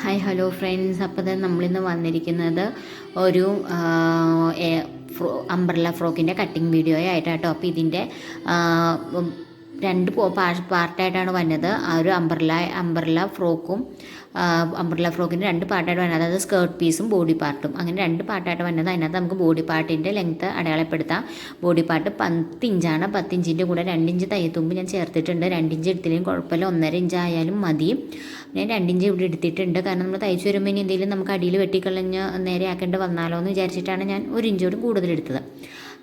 Hi hello friends അപ്പോൾ തന്നെ നമ്മളിന്ന് വന്നിരിക്കുന്നത് ഒരു ഫ്രോ അംബ്രല്ല ഫ്രോക്കിന്റെ കട്ടിങ് വീഡിയോ ആയിട്ടാട്ടോ. അപ്പോൾ ഇതിന്റെ രണ്ട് പാർട്ടായിട്ടാണ് വന്നത്. ആ ഒരു അംബ്രല്ല അംബ്രല്ല ഫ്രോക്കും അംബ്രല്ല ഫ്രോക്കിന്റെ രണ്ട് പാർട്ടായിട്ട് വന്നത്. അതായത് സ്കേർട്ട് പീസും ബോഡി പാർട്ടും അങ്ങനെ രണ്ട് പാർട്ടായിട്ട് വന്നത്. അതിനകത്ത് നമുക്ക് ബോഡി പാർട്ടിന്റെ ലെങ്ത്ത് അടയാളപ്പെടുത്താം. ബോഡി പാർട്ട് പത്ത് ഇഞ്ചാണ്. പത്ത് ഇഞ്ചിന്റെ കൂടെ രണ്ടിഞ്ച് തയ്യത്തുമ്പ് ഞാൻ ചേർത്തിട്ടുണ്ട്. രണ്ടിഞ്ച് എടുത്തില്ലെങ്കിൽ കുഴപ്പമില്ല. ഒന്നര ഇഞ്ച് ആയാലും മതി. ഞാൻ രണ്ടിഞ്ച് ഇവിടെ എടുത്തിട്ടുണ്ട്. കാരണം നമ്മൾ തയ്ച്ചു വരുമ്പോൾ ഇനി എന്തെങ്കിലും നമുക്ക് അടിയിൽ വെട്ടിക്കളഞ്ഞ് നേരെ ആക്കേണ്ടി വന്നാലോ എന്ന് വിചാരിച്ചിട്ടാണ് ഞാൻ ഒരു ഇഞ്ചോടും കൂടുതൽ എടുത്തത്.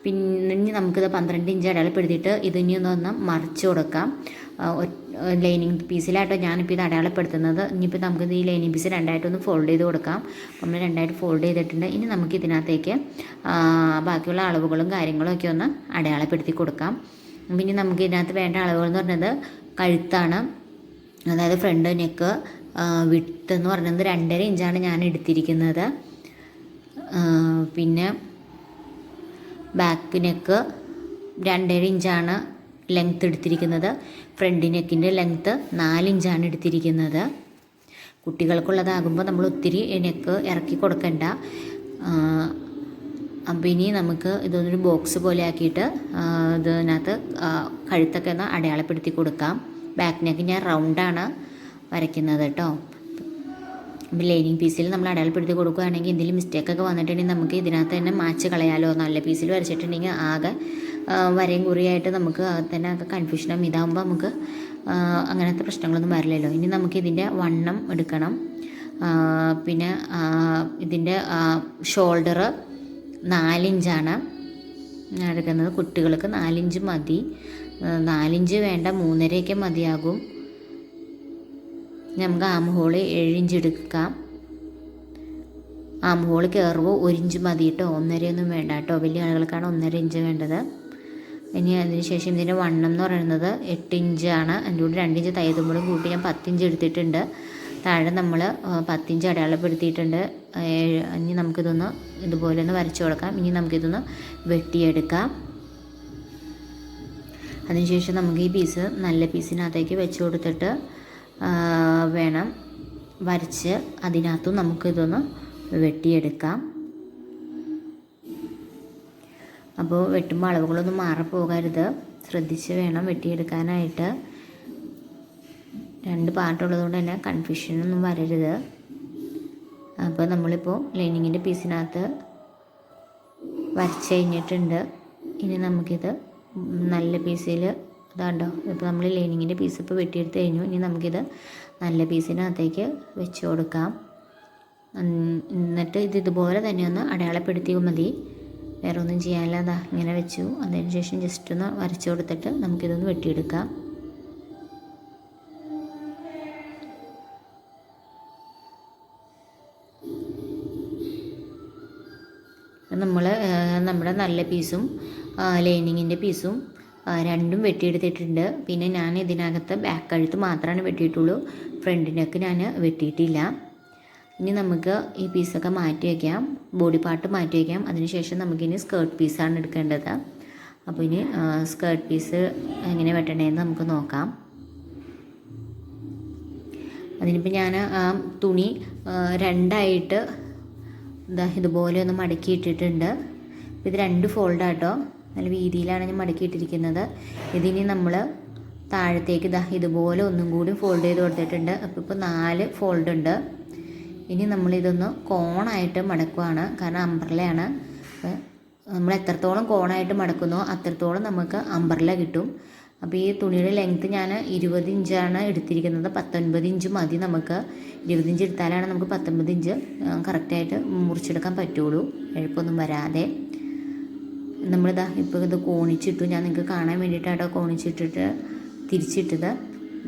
പിന്നെ നമുക്കിത് പന്ത്രണ്ട് ഇഞ്ച് അടയാളപ്പെടുത്തിയിട്ട് ഇത് ഇനി ഒന്ന് മറിച്ച് കൊടുക്കാം. ലൈനിങ് പീസിലായിട്ടോ ഞാനിപ്പോൾ ഇത് അടയാളപ്പെടുത്തുന്നത്. ഇനിയിപ്പോൾ നമുക്കിത് ഈ ലൈനിങ് പീസ് രണ്ടായിട്ടൊന്ന് ഫോൾഡ് ചെയ്ത് കൊടുക്കാം. നമ്മൾ രണ്ടായിട്ട് ഫോൾഡ് ചെയ്തിട്ടുണ്ട്. ഇനി നമുക്ക് ഇതിനകത്തേക്ക് ബാക്കിയുള്ള അളവുകളും കാര്യങ്ങളും ഒക്കെ ഒന്ന് അടയാളപ്പെടുത്തി കൊടുക്കാം. പിന്നെ നമുക്ക് ഇതിനകത്ത് വേണ്ട അളവുകൾ എന്ന് പറഞ്ഞത് കഴുത്താണ്. അതായത് ഫ്രണ്ട് നെക്ക് വിട്ട് എന്ന് പറയുന്നത് രണ്ടര ഇഞ്ചാണ് ഞാൻ എടുത്തിരിക്കുന്നത്. പിന്നെ ബാക്ക് നെക്ക് രണ്ടര ഇഞ്ചാണ് ലെങ്ത്ത് എടുത്തിരിക്കുന്നത്. ഫ്രണ്ട് നെക്കിന്റെ ലെങ്ത്ത് നാലിഞ്ചാണ് എടുത്തിരിക്കുന്നത്. കുട്ടികൾക്കുള്ളതാകുമ്പോൾ നമ്മൾ ഒത്തിരി നെക്ക് ഇറക്കി കൊടുക്കണ്ട. അപ്പം ഇനി നമുക്ക് ഇതൊന്നൊരു ബോക്സ് പോലെ ആക്കിയിട്ട് ഇതിനകത്ത് കഴുത്തൊക്കെ ഒന്ന് അടയാളപ്പെടുത്തി കൊടുക്കാം. ബാക്ക് നെക്ക് ഞാൻ റൗണ്ടാണ് വരയ്ക്കുന്നത് കേട്ടോ. ലൈനിങ് പീസിൽ നമ്മൾ അടയാളപ്പെടുത്തി കൊടുക്കുകയാണെങ്കിൽ എന്തെങ്കിലും മിസ്റ്റേക്കൊക്കെ വന്നിട്ടുണ്ടെങ്കിൽ നമുക്ക് ഇതിനകത്ത് തന്നെ മാച്ച് കളയാലോ നല്ല പീസിൽ വരച്ചിട്ടുണ്ടെങ്കിൽ ആകെ വരയും കുറിയായിട്ട് നമുക്ക് തന്നെ ആകെ കൺഫ്യൂഷനും ഇതാകുമ്പോൾ നമുക്ക് അങ്ങനത്തെ പ്രശ്നങ്ങളൊന്നും വരില്ലല്ലോ. ഇനി നമുക്ക് ഇതിന്റെ വണ്ണം എടുക്കണം. പിന്നെ ഇതിന്റെ ഷോൾഡർ നാലിഞ്ചാണ്. എടുക്കുന്നത് കുട്ടികൾക്ക് നാലിഞ്ച് മതി. നാലിഞ്ച് വേണ്ട മൂന്നരയൊക്കെ മതിയാകും. നമുക്ക് ആം ഹോൾ ഏഴിഞ്ച് എടുക്കാം ആം ഹോൾ കയറുമ്പോൾ ഒരു ഇഞ്ച് മതി കേട്ടോ ഒന്നരയൊന്നും വേണ്ട കേട്ടോ വലിയ ആളുകൾക്കാണ് ഒന്നര ഇഞ്ച് വേണ്ടത്. ഇനി അതിനുശേഷം ഇതിന്റെ വണ്ണം എന്ന് പറയുന്നത് എട്ട് ഇഞ്ചാണ് അതിന്റെ കൂടെ രണ്ട് ഇഞ്ച് തയ്യതുമ്പോഴും കൂട്ടി ഞാൻ പത്തിഞ്ച് എടുത്തിട്ടുണ്ട്. താഴെ നമ്മൾ പത്തിഞ്ച് അടയാളപ്പെടുത്തിയിട്ടുണ്ട്. ഇനി നമുക്കിതൊന്ന് ഇതുപോലെ ഒന്ന് വരച്ചു കൊടുക്കാം. ഇനി നമുക്കിതൊന്ന് വെട്ടിയെടുക്കാം. അതിനുശേഷം നമുക്ക് ഈ പീസ് നല്ല പീസിനകത്തേക്ക് വെച്ച് കൊടുത്തിട്ട് വേണം വരച്ച് അതിനകത്തും നമുക്കിതൊന്ന് വെട്ടിയെടുക്കാം. അപ്പോൾ വെട്ടുമ്പോൾ അളവുകളൊന്നും മാറിപ്പോകരുത്. ശ്രദ്ധിച്ച് വേണം വെട്ടിയെടുക്കാനായിട്ട്. രണ്ട് പാട്ടുള്ളതുകൊണ്ട് തന്നെ കൺഫ്യൂഷനൊന്നും വരരുത്. അപ്പോൾ നമ്മളിപ്പോൾ ലൈനിങ്ങിന്റെ പീസിനകത്ത് വരച്ച് കഴിഞ്ഞിട്ടുണ്ട്. ഇനി നമുക്കിത് നല്ല പീസിൽ ഇതാണ്ടോ. ഇപ്പോൾ നമ്മൾ ലൈനിങ്ങിന്റെ പീസ് ഇപ്പോൾ വെട്ടിയെടുത്ത് കഴിഞ്ഞു. ഇനി നമുക്കിത് നല്ല പീസിനകത്തേക്ക് വെച്ച് കൊടുക്കാം. എന്നിട്ട് ഇത് ഇതുപോലെ തന്നെ ഒന്ന് അടയാളപ്പെടുത്തിയ മതി. വേറെ ഒന്നും ചെയ്യാനില്ല. അതാ ഇങ്ങനെ വെച്ചു. അതിന് ശേഷം ജസ്റ്റ് ഒന്ന് വരച്ച് കൊടുത്തിട്ട് നമുക്കിതൊന്ന് വെട്ടിയെടുക്കാം. നമ്മൾ നമ്മുടെ നല്ല പീസും ലൈനിങ്ങിന്റെ പീസും രണ്ടും വെട്ടിയെടുത്തിട്ടുണ്ട്. പിന്നെ ഞാൻ ഇതിനകത്ത് ബാക്ക് കഴുത്ത് മാത്രമാണ് വെട്ടിയിട്ടുള്ളൂ. ഫ്രണ്ടിനൊക്കെ ഞാൻ വെട്ടിയിട്ടില്ല. ഇനി നമുക്ക് ഈ പീസൊക്കെ മാറ്റി വയ്ക്കാം ബോഡി പാർട്ട് മാറ്റി വയ്ക്കാം അതിനുശേഷം നമുക്കിനി സ്കേർട്ട് പീസാണ് എടുക്കേണ്ടത്. അപ്പോൾ ഇനി സ്കേർട്ട് പീസ് എങ്ങനെ വെട്ടണേന്ന് നമുക്ക് നോക്കാം. അതിനിപ്പോൾ ഞാൻ ആ തുണി രണ്ടായിട്ട് ഇതാ ഇതുപോലെ ഒന്ന് മടക്കി ഇട്ടിട്ടുണ്ട് ഇത് രണ്ട് ഫോൾഡാട്ടോ നല്ല വീതിയിലാണ് ഞാൻ മടക്കിയിട്ടിരിക്കുന്നത്. ഇതിനി നമ്മൾ താഴത്തേക്ക് ഇതാ ഇതുപോലെ ഒന്നും കൂടി ഫോൾഡ് ചെയ്ത് കൊടുത്തിട്ടുണ്ട്. അപ്പോൾ ഇപ്പോൾ നാല് ഫോൾഡ് ഉണ്ട്. ഇനി നമ്മളിതൊന്ന് കോണായിട്ട് മടക്കുവാണ്. കാരണം അമ്പർലയാണ് അപ്പോൾ നമ്മൾ എത്രത്തോളം കോണായിട്ട് മടക്കുന്നോ അത്രത്തോളം നമുക്ക് അമ്പർല കിട്ടും. അപ്പോൾ ഈ തുണിയുടെ ലെങ്ത്ത് ഞാൻ ഇരുപത് ഇഞ്ചാണ് എടുത്തിരിക്കുന്നത്. പത്തൊൻപത് ഇഞ്ച് മതി നമുക്ക്. ഇരുപത് ഇഞ്ച് എടുത്താലാണ് നമുക്ക് പത്തൊൻപത് ഇഞ്ച് കറക്റ്റായിട്ട് മുറിച്ചെടുക്കാൻ പറ്റുള്ളൂ. എഴുപ്പൊന്നും വരാതെ. നമ്മളിതാ ഇപ്പോൾ ഇത് കോണിച്ചിട്ടു. ഞാൻ നിങ്ങൾക്ക് കാണാൻ വേണ്ടിയിട്ടാണ് കോണിച്ചിട്ടിട്ട് തിരിച്ചിട്ടത്.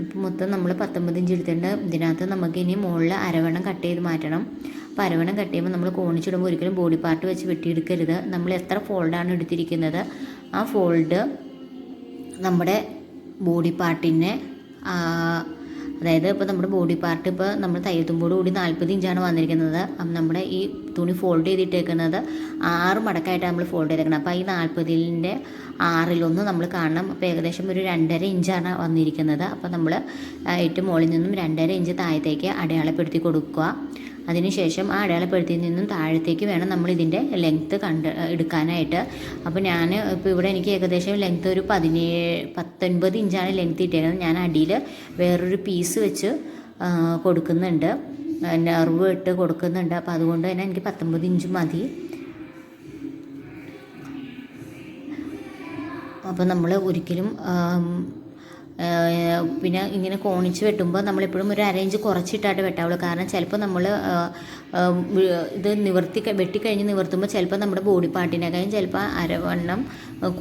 ഇപ്പം മൊത്തം നമ്മൾ പത്തൊമ്പത് ഇഞ്ച് എടുത്തിട്ടുണ്ട്. ഇതിനകത്ത് നമുക്ക് ഇനി മുകളിൽ അരവണ്ണം കട്ട് ചെയ്ത് മാറ്റണം. അപ്പോൾ അരവണ്ണം കട്ട് ചെയ്യുമ്പോൾ നമ്മൾ കോണിച്ചിടുമ്പോൾ ഒരിക്കലും ബോഡി പാർട്ട് വെച്ച് വെട്ടിയെടുക്കരുത്. നമ്മൾ എത്ര ഫോൾഡാണ് എടുത്തിരിക്കുന്നത് ആ ഫോൾഡ് നമ്മുടെ ബോഡി പാർട്ടിനെ അതായത് ഇപ്പോൾ നമ്മുടെ ബോഡി പാർട്ട് ഇപ്പോൾ നമ്മൾ തയ്യൽത്തുമ്പോട് കൂടി നാൽപ്പത് ഇഞ്ചാണ് വന്നിരിക്കുന്നത്. നമ്മുടെ ഈ തുണി ഫോൾഡ് ചെയ്തിട്ടേക്കുന്നത് ആറ് മടക്കായിട്ട് നമ്മൾ ഫോൾഡ് ചെയ്തേക്കണം. അപ്പോൾ ഈ നാൽപ്പതിന്റെ ആറിലൊന്ന് നമ്മൾ കാണണം. അപ്പോൾ ഏകദേശം ഒരു രണ്ടര ഇഞ്ചാണ് വന്നിരിക്കുന്നത്. അപ്പോൾ നമ്മൾ ഏറ്റവും മുകളിൽ നിന്നും രണ്ടര ഇഞ്ച് താഴത്തേക്ക് അടയാളപ്പെടുത്തി കൊടുക്കുക. അതിനുശേഷം ആ അടയാളപ്പെടുത്തിയിൽ നിന്നും താഴത്തേക്ക് വേണം നമ്മൾ ഇതിന്റെ ലെങ്ത്ത് കണ്ട് എടുക്കാനായിട്ട്. അപ്പോൾ ഞാൻ ഇപ്പോൾ ഇവിടെ എനിക്ക് ഏകദേശം ലെങ്ത്ത് ഒരു പതിനേഴ് പത്തൊൻപത് ഇഞ്ചാണ് ലെങ്ത്ത് ഇട്ടേക്കുന്നത് ഞാൻ അടിയിൽ വേറൊരു പീസ് വെച്ച് കൊടുക്കുന്നുണ്ട്. നെർവ് ഇട്ട് കൊടുക്കുന്നുണ്ട്. അപ്പോൾ അതുകൊണ്ട് തന്നെ എനിക്ക് പത്തൊമ്പത് ഇഞ്ച് മതി. അപ്പോൾ നമ്മൾ ഒരിക്കലും പിന്നെ ഇങ്ങനെ കോണിച്ച് വെട്ടുമ്പോൾ നമ്മളെപ്പോഴും ഒരു അരയിഞ്ച് കുറച്ചിട്ടായിട്ട് വെട്ടാവുള്ളൂ കാരണം ചിലപ്പോൾ നമ്മൾ ഇത് നിവർത്തി വെട്ടിക്കഴിഞ്ഞ് നിവർത്തുമ്പോൾ ചിലപ്പോൾ നമ്മുടെ ബോഡി പാർട്ടിനേക്കാളും ചിലപ്പോൾ അരവണ്ണം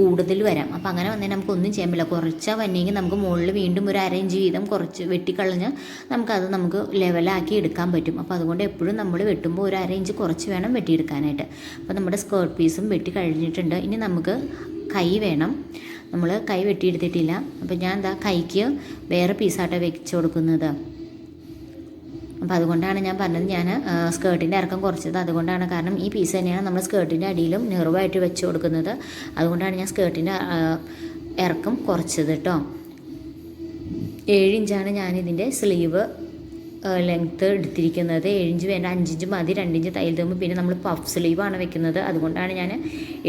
കൂടുതൽ വരാം. അപ്പോൾ അങ്ങനെ വന്നാൽ നമുക്കൊന്നും ചെയ്യാൻ പറ്റില്ല. കുറച്ചാൽ വന്നെങ്കിൽ നമുക്ക് മുകളിൽ വീണ്ടും ഒരു അരയിഞ്ച് വീതം കുറച്ച് വെട്ടിക്കളഞ്ഞ് നമുക്കത് നമുക്ക് ലെവലാക്കി എടുക്കാൻ പറ്റും. അപ്പോൾ അതുകൊണ്ട് എപ്പോഴും നമ്മൾ വെട്ടുമ്പോൾ ഒരു അരയിഞ്ച് കുറച്ച് വേണം വെട്ടിയെടുക്കാനായിട്ട്. അപ്പോൾ നമ്മുടെ സ്കേർട്ട് പീസും വെട്ടി കഴിഞ്ഞിട്ടുണ്ട്. ഇനി നമുക്ക് കൈ വേണം. നമ്മൾ കൈ വെട്ടിയെടുത്തിട്ടില്ല. അപ്പോൾ ഞാൻ എന്താ കൈക്ക് വേറെ പീസായിട്ട് വെച്ച് കൊടുക്കുന്നത്. അപ്പോൾ അതുകൊണ്ടാണ് ഞാൻ പറഞ്ഞത് ഞാൻ സ്കേർട്ടിന്റെ ഇറക്കം കുറച്ചത് അതുകൊണ്ടാണ്. കാരണം ഈ പീസ് തന്നെയാണ് നമ്മൾ സ്കേർട്ടിന്റെ അടിയിലും നെറുവായിട്ട് വെച്ച് കൊടുക്കുന്നത്. അതുകൊണ്ടാണ് ഞാൻ സ്കേർട്ടിന്റെ ഇറക്കം കുറച്ചത് കേട്ടോ ഏഴ് ഇഞ്ചാണ് ഞാനിതിന്റെ സ്ലീവ് ലെങ്ത്ത് എടുത്തിരിക്കുന്നത് ഏഴിഞ്ച് വേണ്ട അഞ്ചിഞ്ച് മതി രണ്ടിഞ്ച് തയ്യൽ തുമ്പോൾ പിന്നെ നമ്മൾ പഫ് സ്ലീവാണ് വെക്കുന്നത്. അതുകൊണ്ടാണ് ഞാൻ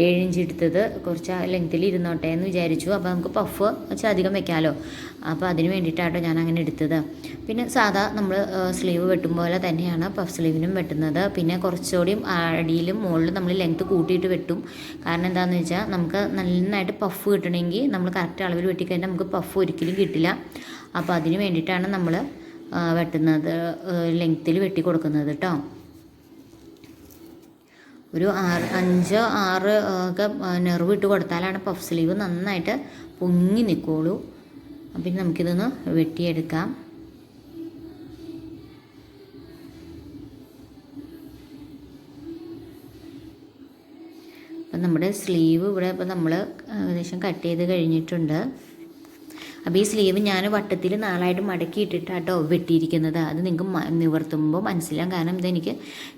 ഏഴിഞ്ച് എടുത്തത് കുറച്ച് ലെങ്ത്തിൽ ഇരുന്നോട്ടെ എന്ന് വിചാരിച്ചു. അപ്പോൾ നമുക്ക് പഫ് വെച്ച് അധികം വെക്കാമല്ലോ അപ്പോൾ അതിന് വേണ്ടിയിട്ടാട്ടോ ഞാൻ അങ്ങനെ എടുത്തത്. പിന്നെ സാധാ നമ്മൾ സ്ലീവ് വെട്ടും പോലെ തന്നെയാണ് പഫ് സ്ലീവിനും വെട്ടുന്നത്. പിന്നെ കുറച്ചുകൂടി അടിയിലും മുകളിലും നമ്മൾ ലെങ്ത്ത് കൂട്ടിയിട്ട് വെട്ടും. കാരണം എന്താണെന്ന് വെച്ചാൽ നമുക്ക് നന്നായിട്ട് പഫ് കിട്ടണമെങ്കിൽ നമ്മൾ കറക്റ്റ് അളവിൽ വെട്ടിക്കഴിഞ്ഞാൽ നമുക്ക് പഫ് ഒരിക്കലും കിട്ടില്ല. അപ്പോൾ അതിന് വേണ്ടിയിട്ടാണ് നമ്മൾ വെട്ടുന്നത് ലെങ്ത്തിൽ വെട്ടി കൊടുക്കുന്നത് കേട്ടോ ഒരു ആറ് അഞ്ചോ ആറ് ഒക്കെ നെർവ് ഇട്ട് കൊടുത്താലാണ് പഫ് സ്ലീവ് നന്നായിട്ട് പൊങ്ങി നിൽക്കുള്ളൂ അപ്പം നമുക്കിതൊന്ന് വെട്ടിയെടുക്കാം. അപ്പം നമ്മുടെ സ്ലീവ് ഇവിടെ ഇപ്പം നമ്മൾ ഏകദേശം കട്ട് ചെയ്ത് കഴിഞ്ഞിട്ടുണ്ട്. അപ്പോൾ ഈ സ്ലീവ് ഞാൻ വട്ടത്തിൽ നാലായിട്ട് മടക്കി ഇട്ടിട്ടാട്ടോ വെട്ടിയിരിക്കുന്നത്. അത് നിങ്ങൾക്ക് നിവർത്തുമ്പോൾ മനസ്സിലാവും. കാരണം ഇതെനിക്ക്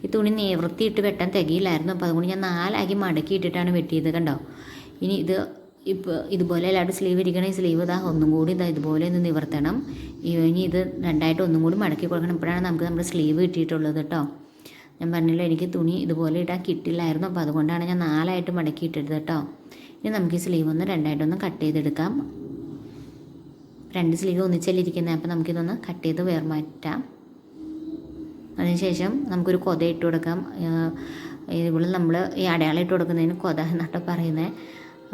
ഈ തുണി നിവർത്തിയിട്ട് വെട്ടാൻ തികയില്ലായിരുന്നു. അപ്പോൾ അതുകൊണ്ട് ഞാൻ നാലാക്കി മടക്കി ഇട്ടിട്ടാണ് വെട്ടിയത് കണ്ടോ? ഇനി ഇത് ഇപ്പോൾ ഇതുപോലെ എല്ലാവരും സ്ലീവ് ഇരിക്കണേ ഈ സ്ലീവ് ഇതാ ഒന്നും കൂടി ഇതാ ഇതുപോലെ ഒന്ന് നിവർത്തണം. ഇനി ഇത് രണ്ടായിട്ട് ഒന്നും കൂടി മടക്കി കൊടുക്കണം. ഇപ്പോഴാണ് നമുക്ക് നമ്മുടെ സ്ലീവ് കിട്ടിയിട്ടുള്ളത് കേട്ടോ. ഞാൻ പറഞ്ഞല്ലോ എനിക്ക് തുണി ഇതുപോലെ ഇടാൻ കിട്ടില്ലായിരുന്നു. അപ്പോൾ അതുകൊണ്ടാണ് ഞാൻ നാലായിട്ട് മടക്കി കേട്ടോ. ഇനി നമുക്ക് ഈ സ്ലീവ് ഒന്ന് രണ്ടായിട്ടൊന്ന് കട്ട് ചെയ്തെടുക്കാം. രണ്ട് സ്ലീവ് ഒന്നിച്ചല്ലിരിക്കുന്നത് അപ്പം നമുക്കിതൊന്ന് കട്ട് ചെയ്ത് വേർ മാറ്റാം. അതിനുശേഷം നമുക്കൊരു കൊത ഇട്ട് കൊടുക്കാം. ഇവിടെ നമ്മൾ ഈ അടയാളം ഇട്ട് കൊടുക്കുന്നതിന് കൊത എന്നാട്ടോ പറയുന്നത്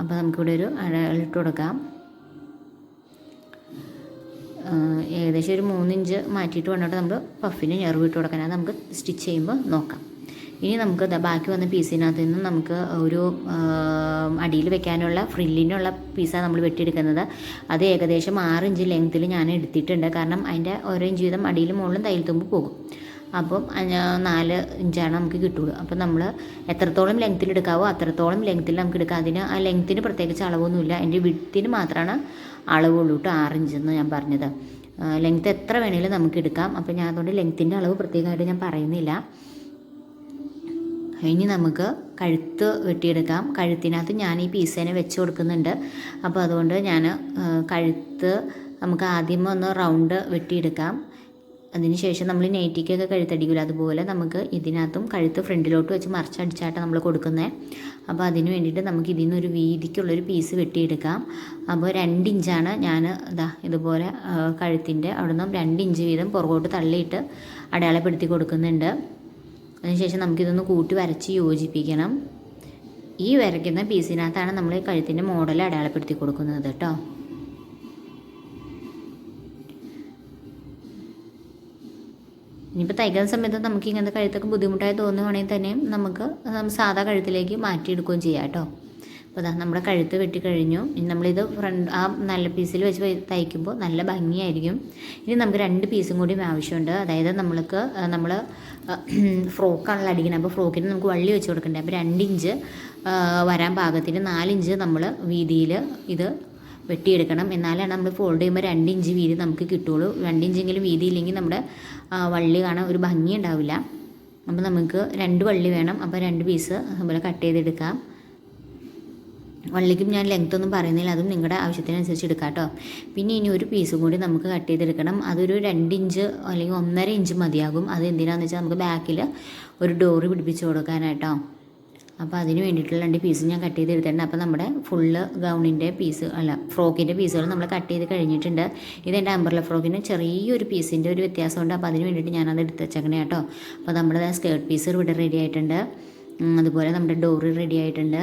അപ്പോൾ നമുക്കിവിടെ ഒരു അടയാളം ഇട്ട് കൊടുക്കാം. ഏകദേശം ഒരു മൂന്നിഞ്ച് മാറ്റിയിട്ട് വന്നിട്ട് നമ്മൾ പഫിന് ഞെറിവ് ഇട്ട് കൊടുക്കാൻ. അത് നമുക്ക് സ്റ്റിച്ച് ചെയ്യുമ്പോൾ നോക്കാം. ഇനി നമുക്ക് ബാക്കി വന്ന പീസിനകത്ത് നിന്ന് നമുക്ക് ഒരു അടിയിൽ വെക്കാനുള്ള ഫ്രില്ലിനുള്ള പീസാണ് നമ്മൾ വെട്ടിയെടുക്കുന്നത്. അത് ഏകദേശം ആറ് ഇഞ്ച് ലെങ്ത്തിൽ ഞാൻ എടുത്തിട്ടുണ്ട്. കാരണം അതിന്റെ ഓരോ ഇഞ്ച് വീതം അടിയിൽ മുകളിലും തയ്യൽ തുമ്പ് പോകും. അപ്പം നാല് ഇഞ്ചാണ് നമുക്ക് കിട്ടുള്ളൂ. അപ്പം നമ്മൾ എത്രത്തോളം ലെങ്ത്തിൽ എടുക്കാവോ അത്രത്തോളം ലെങ്ത്തിൽ നമുക്ക് എടുക്കാം. അതിന് ആ ലെങ്ത്തിന് പ്രത്യേകിച്ച് അളവൊന്നുമില്ല. എന്റെ വിട്ടിന് മാത്രമാണ് അളവുള്ളൂ കേട്ടോ ആറ് ഇഞ്ച് എന്ന് ഞാൻ പറഞ്ഞത്. ലെങ്ത്ത് എത്ര വേണമെങ്കിലും നമുക്ക് എടുക്കാം. അപ്പം ഞാൻ അതുകൊണ്ട് ലെങ്ത്തിന്റെ അളവ് പ്രത്യേകമായിട്ട് ഞാൻ പറയുന്നില്ല. ഇനി നമുക്ക് കഴുത്ത് വെട്ടിയെടുക്കാം. കഴുത്തിനകത്ത് ഞാൻ ഈ പീസേനെ വെച്ച് കൊടുക്കുന്നുണ്ട്. അപ്പോൾ അതുകൊണ്ട് ഞാൻ കഴുത്ത് നമുക്ക് ആദ്യം ഒന്ന് റൗണ്ട് വെട്ടിയെടുക്കാം. അതിന് ശേഷം നമ്മൾ നെയ്റ്റിക്കൊക്കെ കഴുത്തടിക്കില്ല അതുപോലെ നമുക്ക് ഇതിനകത്തും കഴുത്ത് ഫ്രണ്ടിലോട്ട് വെച്ച് മറിച്ചടിച്ചാട്ടാണ് നമ്മൾ കൊടുക്കുന്നത് അപ്പോൾ അതിന് വേണ്ടിയിട്ട് നമുക്ക് ഇതിൽ നിന്നൊരു വീതിക്കുള്ളൊരു പീസ് വെട്ടിയെടുക്കാം. അപ്പോൾ രണ്ട് ഇഞ്ചാണ് ഞാൻ ഇതാ ഇതുപോലെ കഴുത്തിന്റെ അവിടെ നിന്നും രണ്ട് ഇഞ്ച് വീതം പുറകോട്ട് തള്ളിയിട്ട് അടയാളപ്പെടുത്തി കൊടുക്കുന്നുണ്ട്. അതിനുശേഷം നമുക്കിതൊന്ന് കൂട്ടി വരച്ച് യോജിപ്പിക്കണം. ഈ വരയ്ക്കുന്ന പീസിനകത്താണ് നമ്മൾ കഴുത്തിന്റെ മോഡൽ അടയാളപ്പെടുത്തി കൊടുക്കുന്നത് കേട്ടോ. ഇനിയിപ്പോൾ തയ്ക്കുന്ന സമയത്ത് നമുക്ക് ഇങ്ങനത്തെ കഴുത്തൊക്കെ ബുദ്ധിമുട്ടായി തോന്നുവാണെങ്കിൽ തന്നെയും നമുക്ക് സാധാ കഴുത്തിലേക്ക് മാറ്റിയെടുക്കുകയും ചെയ്യാം കേട്ടോ. അപ്പോൾ അതാ നമ്മുടെ കഴുത്ത് വെട്ടിക്കഴിഞ്ഞു ഇനി നമ്മളിത് ഫ്രണ്ട് ആ നല്ല പീസിൽ വെച്ച് തയ്ക്കുമ്പോൾ നല്ല ഭംഗിയായിരിക്കും. ഇനി നമുക്ക് രണ്ട് പീസും കൂടി ആവശ്യമുണ്ട്. അതായത് നമ്മൾക്ക് നമ്മൾ ഫ്രോക്കാണല്ലോ അടിക്കുന്നത്. അപ്പോൾ ഫ്രോക്കിന് നമുക്ക് വള്ളി വെച്ച് കൊടുക്കണ്ടേ. അപ്പോൾ രണ്ട് ഇഞ്ച് ആ, വരാൻ പാകത്തിന് നാലിഞ്ച് നമ്മൾ വീതിയിൽ ഇത് വെട്ടിയെടുക്കണം. എന്നാലാണ് നമ്മൾ ഫോൾഡ് ചെയ്യുമ്പോൾ രണ്ട് ഇഞ്ച് വീതി നമുക്ക് കിട്ടുള്ളൂ രണ്ട് ഇഞ്ചെങ്കിലും വീതി ഇല്ലെങ്കിൽ നമ്മുടെ വള്ളി കാണാൻ ഒരു ഭംഗി ഉണ്ടാവില്ല. അപ്പോൾ നമുക്ക് രണ്ട് വള്ളി വേണം. അപ്പോൾ രണ്ട് പീസ് അതുപോലെ കട്ട് ചെയ്തെടുക്കാം. വള്ളിക്കും ഞാൻ ലെങ്ത് ഒന്നും പറയുന്നില്ല. അതും നിങ്ങളുടെ ആവശ്യത്തിനനുസരിച്ച് എടുക്കാം കേട്ടോ പിന്നെ ഇനി ഒരു പീസും കൂടി നമുക്ക് കട്ട് ചെയ്തെടുക്കണം. അതൊരു രണ്ട് ഇഞ്ച് അല്ലെങ്കിൽ ഒന്നര ഇഞ്ച് മതിയാകും. അത് എന്തിനാന്ന് വെച്ചാൽ നമുക്ക് ബാക്കിൽ ഒരു ഡോറ് പിടിപ്പിച്ച് കൊടുക്കാനായിട്ടോ അപ്പോൾ അതിന് വേണ്ടിയിട്ടുള്ള രണ്ട് പീസ് ഞാൻ കട്ട് ചെയ്തെടുത്തിട്ടുണ്ട്. അപ്പോൾ നമ്മുടെ ഫുള്ള് ഗൗണിന്റെ പീസ് അല്ല ഫ്രോക്കിന്റെ പീസുകൾ നമ്മൾ കട്ട് ചെയ്ത് കഴിഞ്ഞിട്ടുണ്ട്. ഇതെന്റെ അമ്പർല ഫ്രോക്കിന് ചെറിയൊരു പീസിന്റെ ഒരു വ്യത്യാസമുണ്ട്. അപ്പോൾ അതിന് വേണ്ടിയിട്ട് ഞാനത് എടുത്ത് വെച്ചേക്കണേ കേട്ടോ അപ്പോൾ നമ്മുടെ സ്കേർട്ട് പീസ് ഇവിടെ റെഡി ആയിട്ടുണ്ട്. അതുപോലെ നമ്മുടെ ഡോറി റെഡി ആയിട്ടുണ്ട്.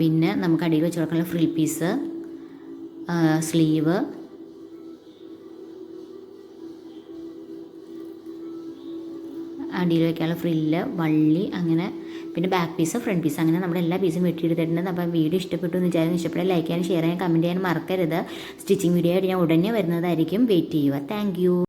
പിന്നെ നമുക്ക് അടിയിൽ വെച്ച് കൊടുക്കാനുള്ള ഫ്രിൽ പീസ് സ്ലീവ് അടിയിൽ വയ്ക്കാനുള്ള ഫ്രില്ല് വള്ളി അങ്ങനെ പിന്നെ ബാക്ക് പീസ് ഫ്രണ്ട് പീസ് അങ്ങനെ നമ്മുടെ എല്ലാ പീസും വെട്ടിയെടുത്തിട്ടുണ്ട്. അപ്പോൾ വീഡിയോ ഇഷ്ടപ്പെട്ടു എന്ന് വിചാരിച്ചു ഇഷ്ടപ്പെട്ടാൽ ലൈക്ക് ചെയ്യാനും ഷെയർ ചെയ്യാനും കമന്റ് ചെയ്യാനും മറക്കരുത്. സ്റ്റിച്ചിങ് വീഡിയോ ആയിട്ട് ഞാൻ ഉടനെ വരുന്നതായിരിക്കും. വെയിറ്റ് ചെയ്യുക. താങ്ക്